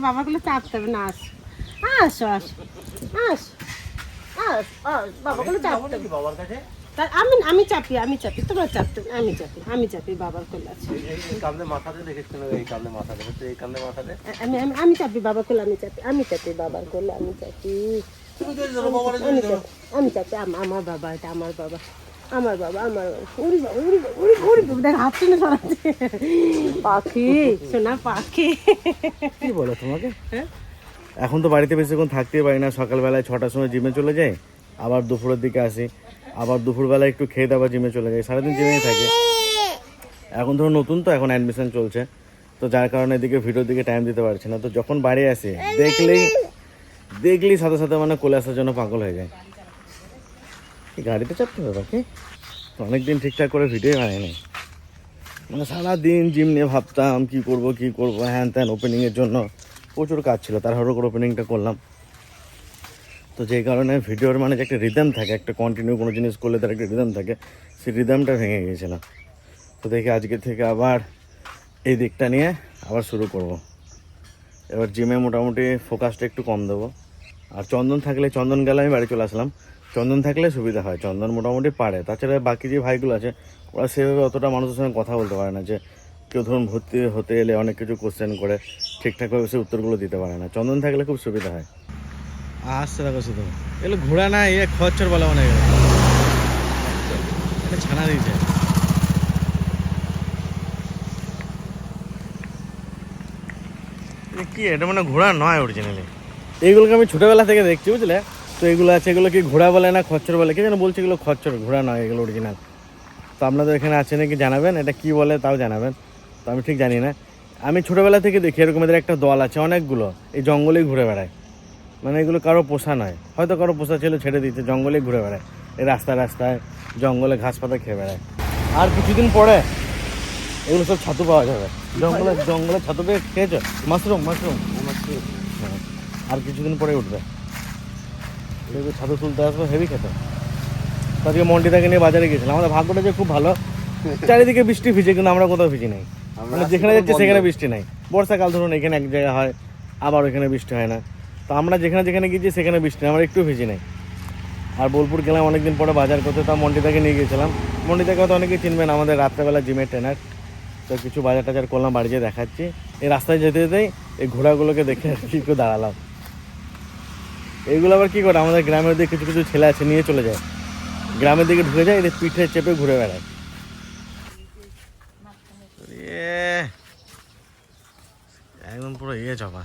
বাবাগুলো চাপতে হবে না আসো। আসো আসো আসো বাবাগুলো চাপতে হবে বাবার কাছে? আমি আমি চাপি আমি চাপি তোমরা চাপতে আমি চাপি আমি চাপি বাবার কোলে আছে। এই- কান্দে মাথাতে দেখেছিল এই কান্দে মাথাতে হচ্ছে এই মাথাতে আমি আমি আমি চাপি বাবার কোলে আমি চাপি আমি চাপি বাবার কোলে আমি চাপি। আমি চাপি আমি চাপি আম- আমার বাবা এটা আমার বাবা। আমার বাবা আমার বাবা। হাত টেনে সরাচ্ছে। পাখি সোনা পাখি। কি বলো তোমাকে? হ্যাঁ? এখন তো বাড়িতে বেশিক্ষণ থাকতেই পারি না সকালবেলায় ছটার সময় জিমে চলে যাই আবার দুপুরের দিকে আসি আবার দুপুরবেলায় একটু খেয়ে দেওয়ার জিমে চলে যাই সারাদিন জিমেই থাকি। এখন ধরো নতুন তো এখন অ্যাডমিশন চলছে তো যার কারণে এদিকে ভিডিওর দিকে টাইম দিতে পারছি না। তো যখন বাড়ি আসি দেখলেই দেখলেই সাথে সাথে মানে কোলে আসার জন্য পাগল হয়ে যায় গাড়িতে চাপতে হবে বাকি? অনেকদিন ঠিকঠাক করে ভিডিও বানায়নি মানে সারাদিন জিম নিয়ে ভাবতাম, কি করব কি করব, হ্যান ত্যান ওপেনিংয়ের জন্য। প্রচুর কাজ ছিল তার হরো করে ওপেনিংটা করলাম। তো যেই কারণে ভিডিওর মানে যে একটা রিদম থাকে, একটা কন্টিনিউ কোনো জিনিস করলে তার একটা রিদম থাকে, সেই রিদমটা ভেঙে গিয়েছিল। তো দেখি আজকে থেকে আবার এই দিকটা নিয়ে আবার শুরু করব। এবার জিমে মোটামুটি ফোকাসটা একটু কম দেবো। আর চন্দন থাকলে চন্দন গেলে আমি বাড়ি চলে আসলাম। চন্দন থাকলে সুবিধা হয় চন্দন মোটামুটি পারে। তাছাড়া বাকি যে ভাইগুলো আছে ওরা সেভাবে অতটা মানুষের সঙ্গে কথা বলতে পারে না যে কেউ ধরুন ভর্তি হতে এলে অনেক কিছু কোশ্চেন করে ঠিকঠাকভাবে সে উত্তরগুলো দিতে পারে না। চন্দন থাকলে খুব সুবিধা হয়। আসছে দেখো শুধু। এগুলো ঘোড়া না এ খরচর বলা মনে গেল এটা ছানা দিয়েছে। কি এটা মানে ঘোড়া নয় অরিজিনালি এইগুলোকে আমি ছোটোবেলা থেকে দেখছি বুঝলে? তো এগুলো আছে, এগুলো কি ঘোড়া বলে না খচ্চর বলে? কে যেন বলছে এগুলো খচ্চর, ঘোড়া নয় এগুলো অরিজিনাল তো আপনাদের এখানে আছে নাকি জানাবেন? এটা কি বলে তাও জানাবেন। তো আমি ঠিক জানি না। আমি ছোটোবেলা থেকে দেখি এরকম এদের একটা দল আছে, অনেকগুলো। এই জঙ্গলেই ঘুরে বেড়ায়। মানে এগুলো কারও পোষা নয়। হয়তো কারও পোষা ছিল ছেড়ে দিচ্ছে জঙ্গলেই ঘুরে বেড়ায়। এই রাস্তায় রাস্তায় জঙ্গলে ঘাস পাতা খেয়ে বেড়ায়। আর কিছুদিন পরে এগুলো সব ছাতু পাওয়া যাবে। জঙ্গলে জঙ্গলে ছাতু পেয়ে খেয়েছো? Mushroom mushroom. হ্যাঁ। আর কিছুদিন পরে উঠবে। এগুলো ছাতু তুলতে আসবে হেভি খেতে। আজকে মন্ডিদাকে নিয়ে বাজারে গেছিলাম আমাদের ভাগ্যটা যে খুব ভালো। চারিদিকে বৃষ্টি ভিজে কিন্তু আমরা কোথাও ভিজি নাই। মানে যেখানে যাচ্ছি সেখানে বৃষ্টি নাই। বর্ষাকাল ধরুন এখানে এক জায়গায় হয় আবার ওইখানে বৃষ্টি হয় না। তো আমরা যেখানে যেখানে গিয়েছি সেখানে বৃষ্টি নেই। আমরা একটু ভিজি নাই। আর বোলপুর গেলাম অনেকদিন পরে বাজার করতে তা মন্ডিদাকে নিয়ে গেছিলাম মন্ডিদাকে হয়তো অনেকেই চিনবেন আমাদের রাত্রেবেলা জিমের ট্রেনার। তো কিছু বাজার টাজার করলাম বাড়ি যেয়ে দেখাচ্ছি। এই রাস্তায় যেতে যেতেই এই ঘোড়াগুলোকে দেখে আর কি করে দাঁড়ালাম। এইগুলো আবার কী করে? আমাদের গ্রামের দিকে কিছু কিছু ছেলে আছে নিয়ে চলে যায়। গ্রামের দিকে ঢুকে যায় এদের পিঠে চেপে ঘুরে বেড়ায়। একদম পুরো ইয়ে চাপা।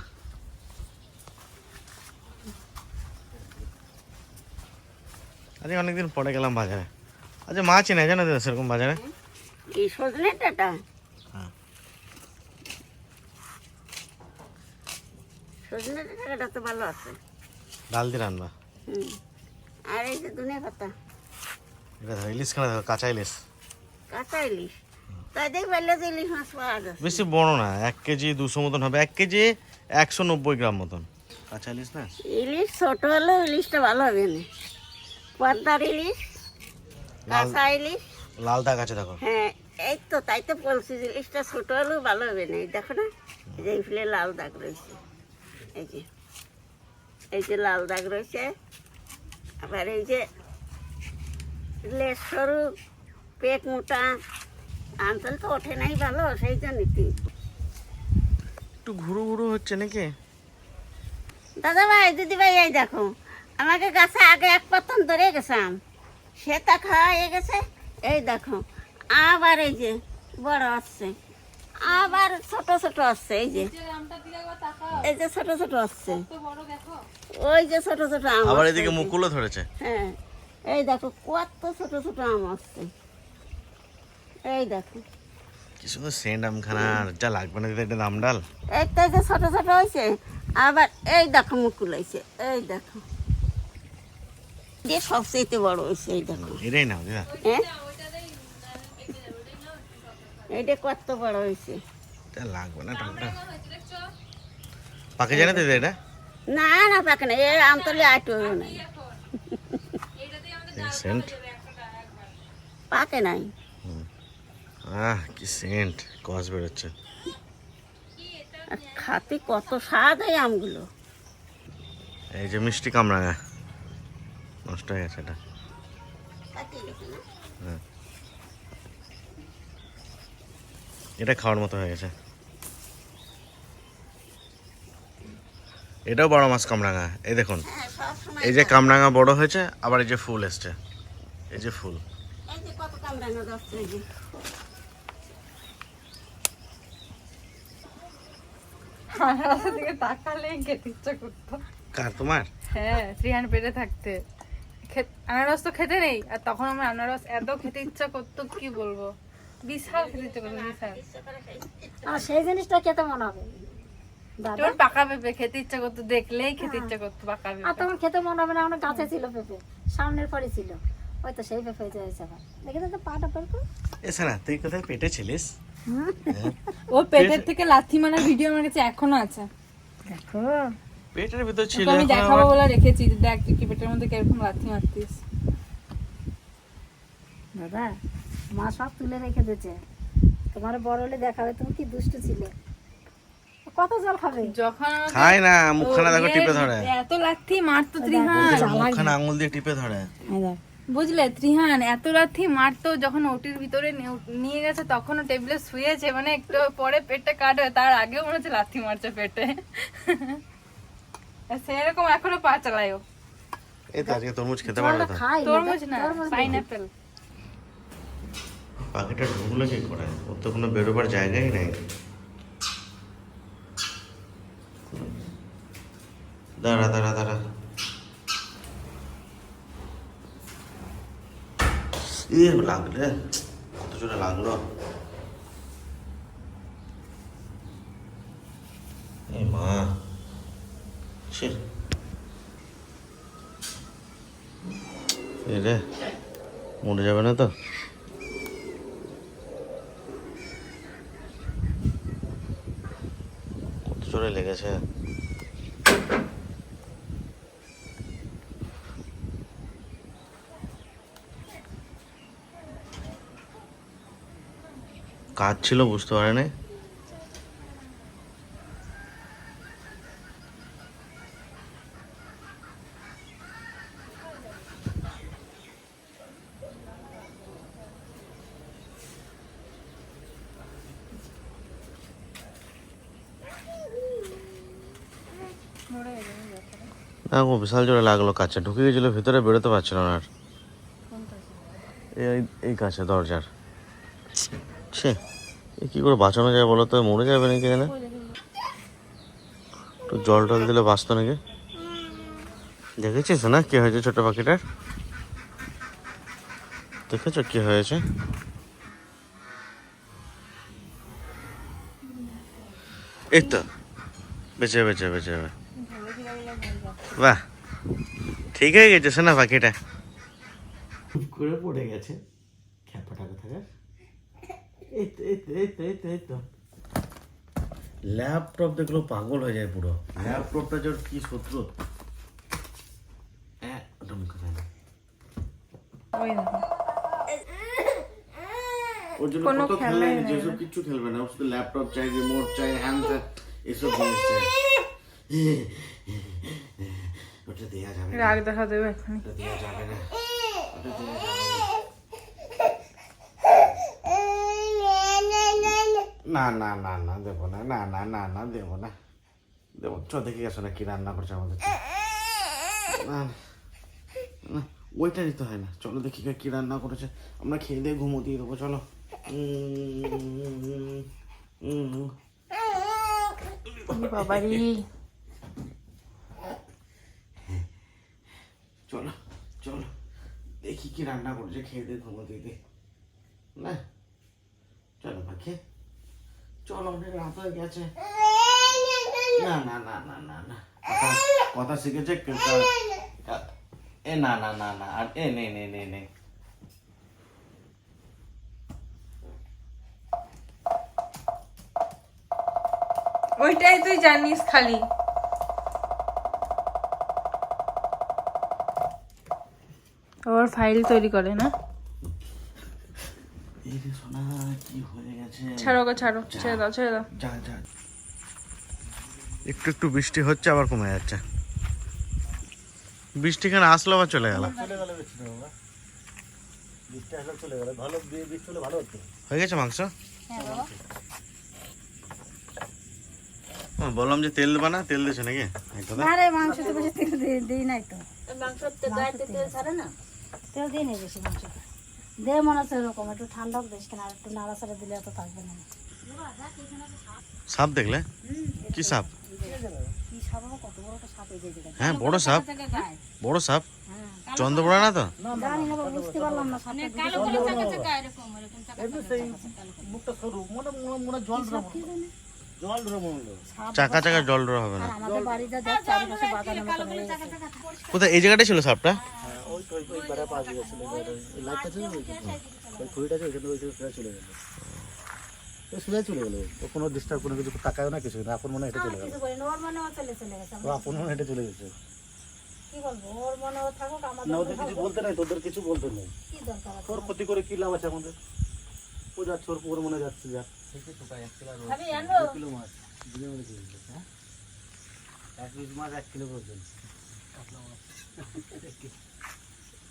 আজকে অনেকদিন পরে গেলাম বাজারে। আচ্ছা মাছ নেই জানো তো সেরকম বাজারে? এই সজনে ডাটা। হ্যাঁ। সজনে ডাটাটা তো ভালো আছে। ডাল দিয়ে রান্না। আর এই যে ধনিয়া পাতা। এটা ইলিশ কেন কাঁচা ইলিশ। কাঁচা ইলিশ। তাই দেখ পারলে যে ইলিশ মাছ পাওয়া বেশি বড় না এক কেজি দুশো মতন হবে। এক কেজি একশো নব্বই গ্রাম মতন। কাঁচা ইলিশ না? ইলিশ ছোট হলেও ইলিশটা ভালো হবে না। পদ্মার ইলিশ কাঁচা ইলিশ। লাল দাগ আছে দেখো। হ্যাঁ এই তো তাই তো বলছি ইলিশটা ছোট হলেও ভালো হবে না। দেখো না এই ফুলে লাল দাগ রয়েছে। এই যে। এই যে লাল দাগ রয়েছে। আবার এই যে লেজ সরু পেট মোটা আঞ্চল তো ওঠে নাই ভালো সেই জন্যই একটু ঘুরু ঘুরু হচ্ছে নাকি? দাদা ভাই দিদি ভাই এই দেখো আমাকে গাছে আগে এক পাতন ধরে গেছাম সে তা খাওয়া হয়ে গেছে এই দেখো আবার এই যে বড় আসছে। আবার ছোট ছোট আসছে এই যে। এই যে ছোট ছোট আসছে ওই যে ছোট ছোট আম আবার এদিকে এই মুকুলও ধরেছে। হ্যাঁ এই দেখো কত ছোট ছোট আম আসছে এই দেখো। কি সুন্দর সেন্ট আমখানার যা লাগবে না এটা দাম ডাল। এই যে ছোট ছোট হয়েছে আবার এই দেখো মুকুল হয়েছে এই দেখো। যে সবচেয়ে বড় হয়েছে এই দেখো। এটাই নাও দিদা। হ্যাঁ? এইটা কত বড় হয়েছে? এটা লাগবে না টাকা পাকে জানে দিদি এটা? না না পাকে না এই আমতলে আটো নাই সেন্ট পাকে নাই। আহ কি সেন্ট কস বেরোচ্ছে। আর খাতে কত স্বাদ এই আমগুলো। এই যে মিষ্টি কামরাঙা। নষ্ট হয়ে গেছে এটা। হ্যাঁ। এটা খাওয়ার মতো হয়ে গেছে। এটাও বড় মাছ কামরাঙা। এই দেখুন হ্যাঁ এই যে কামরাঙা বড় হয়েছে আবার এই যে ফুল এসছে। এই যে ফুল। কার তোমার? হ্যাঁ পেটে থাকতে। আনারস তো খেতে নেই আর তখন আমার আনারস এত খেতে ইচ্ছা করতো কি বলব? বিশাল খেতে ইচ্ছা বিশাল আর সেই জিনিসটা খেতে মনে হবে। তোর পাকা পেঁপে খেতে ইচ্ছা করতো দেখলেই খেতে ইচ্ছা করতো পাকা আর তখন খেতে মনে হবে না আমার গাছে ছিল পেঁপে সামনের পরে ছিল। ওই তো সেই পেঁপে হয়েছে হয়েছে আবার। দেখে তো পাটা পের এসে না তুই কোথায় পেটে ছিলিস? ও পেটের থেকে লাথি মারার ভিডিও আমার কাছে এখনও আছে। দেখো। পেটের ভিতর ছিল আমি দেখাবো বলে রেখেছি দেখ তুই কি পেটের মধ্যে কীরকম লাথি মারতিস। দাদা মা সব তুলে রেখে দিয়েছে। তোমার বড় হলে দেখাবে তুমি কি দুষ্টু ছিলে? কত জল খাবে? যখন খায় না মুখখানা দেখো টিপে ধরে। এত লাথি মারতো ত্রিহান। মুখখানা আঙুল দিয়ে টিপে ধরে। বুঝলে ত্রিহান এত লাথি মারতো যখন ওটির ভিতরে নিয়ে- গেছে তখনও টেবিলে শুয়েছে মানে একটু পরে পেটটা কাটবে তার আগেও মনে হচ্ছে লাথি মারছে পেটে। সেরকম এখনও পা চালায় ও। এই তো আজকে তরমুজ খেতে পারবে তরমুজ না পাইনাপেল। পাখিটা ঢুকলো কি করে? ওর তো কোনো বেরোবার জায়গাই নেই। দাঁড়া দাঁড়া দাঁড়া। এ লাগলে কত জোরে লাগল। এ মা এ রে, মরে যাবে না তো? জোরে লেগেছে। কাজ ছিল বুঝতে পারে না বিশাল জোরে লাগল কাছে। ঢুকে গেছিল ভিতরে, বেরোতে পারছিল না আর। এই কাছে, দরজার। ছে, এ কি করে বাঁচানো যায় বলো তো? মরে যাবে নাকি জানে একটু জল টল দিলে বাঁচতো নাকি? দেখেছিস না কি হয়েছে ছোট পাখিটার? দেখেছ কি হয়েছে? এই তো। বেঁচে বেঁচে বেঁচে বাহ। ঠিক হয়ে গেছে শোনা পাখিটা। করে পড়ে গেছে। খ্যাপাটা কোথাকার? ল্যাপটপ দেখল পাগল হয়ে যায় পুরো। ল্যাপটপটা যে কি শত্রু? ওর জন্য কত খেলনা এসব কিচ্ছু খেলবে না। শুধু ল্যাপটপ চাই রিমোট চাই হ্যান্ড এসব জিনিস চাই। দেওয়া যাবে না। রাগ দেখা দেবে এখন ওটা দেওয়া যাবে না। ওটা দেওয়া যাবে না। না না না দেবো না না না না না দেবো না। দেবো চ দেখে গেছো না কি রান্না করছে আমাদের। না না ওইটা দিতে হয় না। চলো দেখি কি রান্না করেছে। আমরা খেয়ে দিয়ে ঘুমো দিয়ে দেবো চলো। বাবারি। চলো চলো। দেখি কি রান্না করছে, খেয়ে দিয়ে ঘুমো দিয়ে দে না? চলো পাখি চলো, অনেক রাত হয়ে গেছে। না না না না না না। কথা শিখেছে এ, না না না না, আর এ, নে নে নে নে। ওইটাই তুই জানিস খালি। ওর ফাইল তৈরি করে না? এই রে সোনা কি হয়ে গেছে? ছাড়ো ওকে ছাড়ো ছেড়ে দাও ছেড়ে দাও। যা যা। একটু একটু বৃষ্টি হচ্ছে আবার কমে যাচ্ছে। বৃষ্টি এখানে আসলো আবার চলে গেল? চলে গেলে বেশি বৃষ্টি আসলে চলে গেলে। ভালো বৃষ্টি হলে ভালো হতো। হয়ে গেছে মাংস? হ্যাঁ বললাম যে তেল দেবা না তেল দিয়েছে নাকি? মাংস তো তেল দিই নাই তো। মাংস গাড়িতে তেল ছাড়ে না। তেল দিয়ে নেই বেশি মাংস। দে মনে হচ্ছে এরকম একটু ঠান্ডা হোক বেশ কেন আর একটু নাড়াচাড়া দিলে এত থাকবে না। সাপ দেখলে? কি সাপ? কি সাপ বাবা, কত বড় সাপ এই যে জায়গায়। হ্যাঁ বড় সাপ। বড় সাপ? চন্দ্রপড়া না তো? জানি না বাবা, বুঝতে পারলাম না সাপটা এমনি সেই মুখটা সরু জল ড্রম জল ড্রম হলো। চাকা চাকা জল হবে না। হয়ে। কোথায়? এই জায়গাটাই ছিল সাপটা? পাশ গেছিল ওই লাইটটা ছিল ওই ওই খুঁড়িটা আছে ওইখানে ওই সোজা চলে গেল। ওই চলে গেল। কোনো ডিস্টার্ব কোনো কিছু তাকায় না কিছু না। আপন মনে হেঁটে চলে গেল। ও চলে চলে গেছে ও আপন মনে হেঁটে চলে গেছে। না ওদের কিছু বলতে নাই তোদের কিছু বলতে নেই। কি দরকার আছে? তোর ক্ষতি করে কি লাভ আছে আমাদের? ও যাচ্ছে ওর ওর মনে যাচ্ছে যা। কিলো মাছ। দিনে মনে হ্যাঁ? এক পিস মাছ এক কিলো পর্যন্ত।